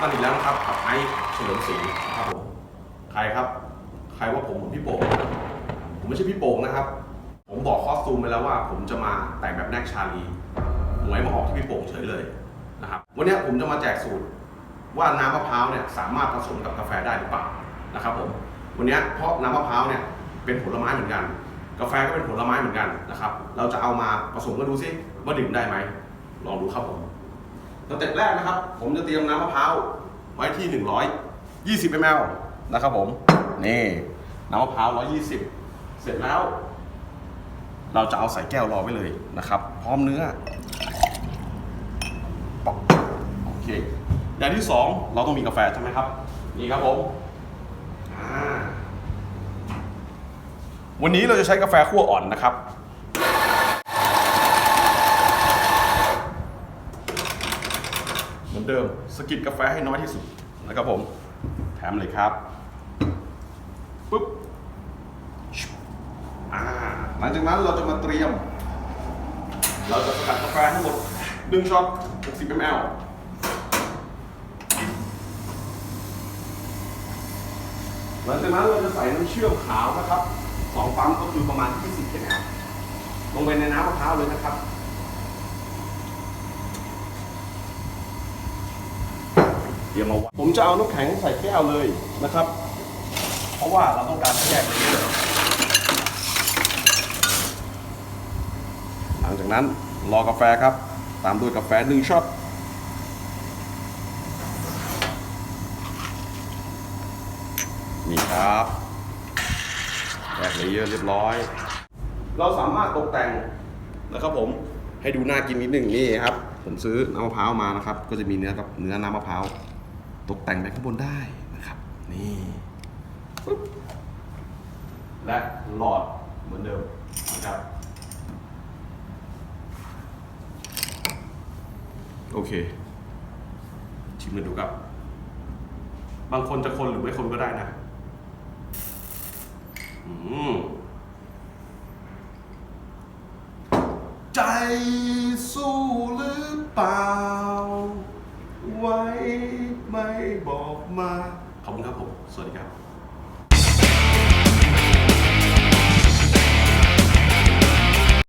กันอีกแล้วนะครับกับไอซ์เฉลิมศรีนะครับผมใครครับ ใครว่าผมเหมือนพี่โป่งผมไม่ใช่พี่โป่งนะครับ ผมบอกคอสตูมไปแล้วว่า ผมจะมาแต่งแบบแนกชาลีหวยมาออกที่พี่โป่งเฉยเลยนะครับวันนี้ผมจะมาแจกสูตรว่าน้ำมะพร้าวเนี่ยสามารถผสมกับกาแฟได้หรือเปล่านะครับผมวันนี้เพราะน้ำมะพร้าวเนี่ยเป็นผลไม้เหมือนกัน กาแฟก็เป็นผลไม้เหมือนกันนะครับ เราจะเอามาผสมกันดูซิว่าดื่มได้ไหมลองดูครับผม สเต็ปแรกนะครับ ผมจะเตรียมน้ำมะพร้าวไว้ที่ 120 ml นะครับผมนี่น้ำมะพร้าว 120 เสร็จแล้ว เราจะเอาใส่แก้วรอไว้เลยนะครับ พร้อมเนื้อปอกโอเคอย่างที่สองเราต้องมีกาแฟใช่ไหมครับ นี่ครับผมวันนี้เราจะใช้กาแฟคั่วอ่อนนะครับ เดิมสกิดกาแฟให้น้อยที่สุดนะครับผม แถมเลยครับปุ๊บหลังจากนั้นเราจะมาเตรียม เราจะสกัดกาแฟทั้งหมดหนึ่งช็อต60 ml หลังจากนั้นเราจะใส่น้ำเชื่อมขาวนะครับสองปั๊มก็คือประมาณ 20 ml ลงไปในน้ำมะพร้าวเลยนะครับ เตรียมาผมจะเอาน้ำแข็งใส่แก้วเลยนะครับ เพราะว่าเราต้องการแยกไปเยอยหลังจากนั้นรอกาแฟครับ ตามด้วยกาแฟหนึ่งช็อตนี่ครับแยกเลเยอร์เรียบร้อย เราสามารถตกแต่งนะครับผมให้ดูน่ากินนิดหนึ่งนี่ครับ ผมซื้อน้ำมะพร้าวมานะครับ ก็จะมีเนื้อกับเนื้อน้ำมะพร้าว ตกแต่งไปข้างบนได้นะครับ นี่ปึ๊บและหลอดเหมือนเดิมนะครับ โอเค ชิมกันดูครับ บางคนจะคนหรือไม่คนก็ได้นะ อืมใจสู้หรือเปล่า ไว้ ไม่บอกมา ขอบคุณครับผม สวัสดีครับ